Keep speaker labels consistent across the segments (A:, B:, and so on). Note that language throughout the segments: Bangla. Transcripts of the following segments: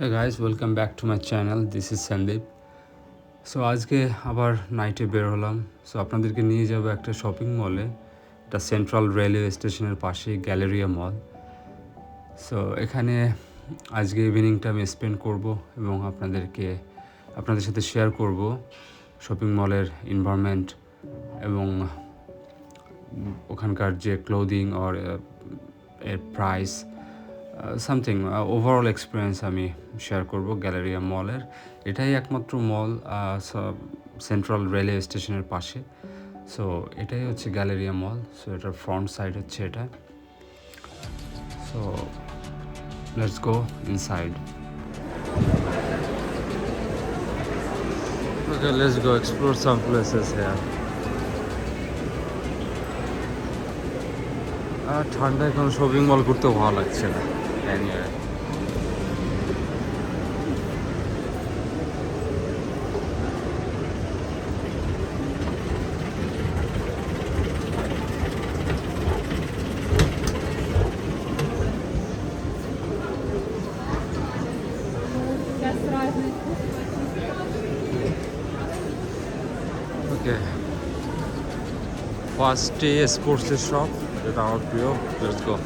A: হ্যাঁ guys welcome back to my channel this is Sandeep so আজকে আবার নাইটে বের হলাম। সো আপনাদেরকে নিয়ে যাব একটা শপিং মলে এটা সেন্ট্রাল রেলওয়ে স্টেশনের পাশে গ্যালেরিয়া মল সো এখানে আজকে ইভিনিংটা আমি স্পেন্ড করব এবং আপনাদেরকে, আপনাদের সাথে শেয়ার করব শপিং মলের এনভায়রনমেন্ট এবং ওখানকার যে ক্লোদিং অর এর প্রাইস সামথিং ওভারঅল এক্সপিরিয়েন্স আমি শেয়ার করব গ্যালারিয়া মলের এটাই একমাত্র মল সেন্ট্রাল রেলওয়ে স্টেশনের পাশে। সো এটাই হচ্ছে গ্যালারিয়া মল সো এটার ফ্রন্ট সাইড হচ্ছে এটা। So let's go inside Okay, let's go explore some places here. আর ঠান্ডায় কোনো শপিং মল করতেও ভালো লাগছে না। জানুয়ারি ওকে ফার্স্টে স্পোর্টসের শপ যেটা আমার প্রিয় লেটস গো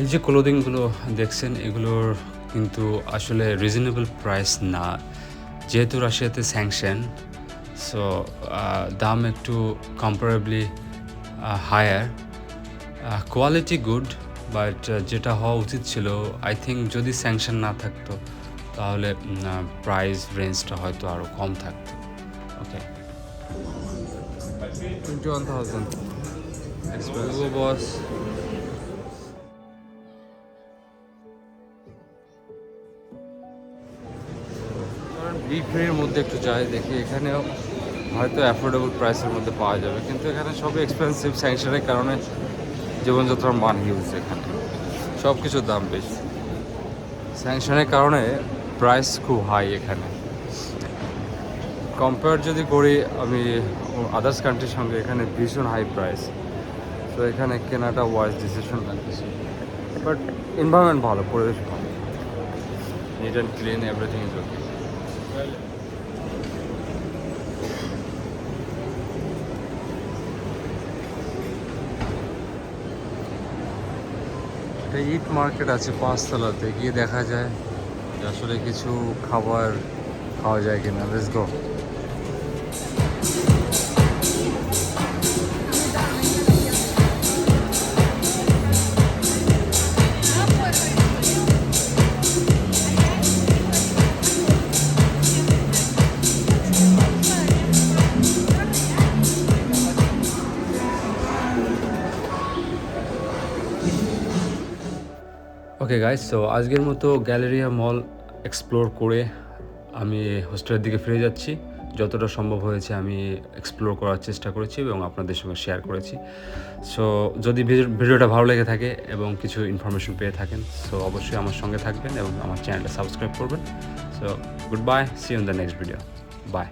A: এই যে ক্লোদিংগুলো দেখছেন এগুলোর কিন্তু আসলে রিজনেবল প্রাইস না। যেহেতু রাশিয়াতে স্যাংশন সো দাম একটু comparably higher quality good but যেটা হওয়া উচিত ছিল আই থিঙ্ক যদি স্যাংশন না থাকতো তাহলে প্রাইস রেঞ্জটা হয়তো আরও কম থাকতো। Okay twenty one thousand boss বিফ্রির মধ্যে একটু যাই, দেখি এখানেও হয়তো অ্যাফোর্ডেবল প্রাইসের মধ্যে পাওয়া যাবে। কিন্তু এখানে সবই এক্সপেন্সিভ স্যাংশনের কারণে জীবনযাত্রার মান হিউজ এখানে। সব কিছুর দাম বেশি। স্যাংশনের কারণে প্রাইস খুব হাই এখানে। কম্পেয়ার যদি করি, আমি আদার্স কান্ট্রির সঙ্গে, এখানে ভীষণ হাই প্রাইস তো এখানে কেনাটা ওয়াইজ ডিসিশন লাগতেছে বাট এনভায়রনমেন্ট ভালো, পরিবেশ ভালো। Neat and clean everything is okay it market আছে পাঁচতলাতে, গিয়ে দেখা যায় আসলে কিছু খাবার খাওয়া যায় কিনা। বেশ গো ওকে গাইজ সো আজকের মতো গ্যালারিয়া মল এক্সপ্লোর করে আমি হোস্টেলের দিকে ফিরে যাচ্ছি। যতটা সম্ভব হয়েছে আমি এক্সপ্লোর করার চেষ্টা করেছি এবং আপনাদের সঙ্গে শেয়ার করেছি। সো যদি ভিডিওটা ভালো লেগে থাকে এবং কিছু ইনফরমেশন পেয়ে থাকেন সো অবশ্যই আমার সঙ্গে থাকবেন এবং আমার চ্যানেলটা সাবস্ক্রাইব করবেন। So good bye see in the next video bye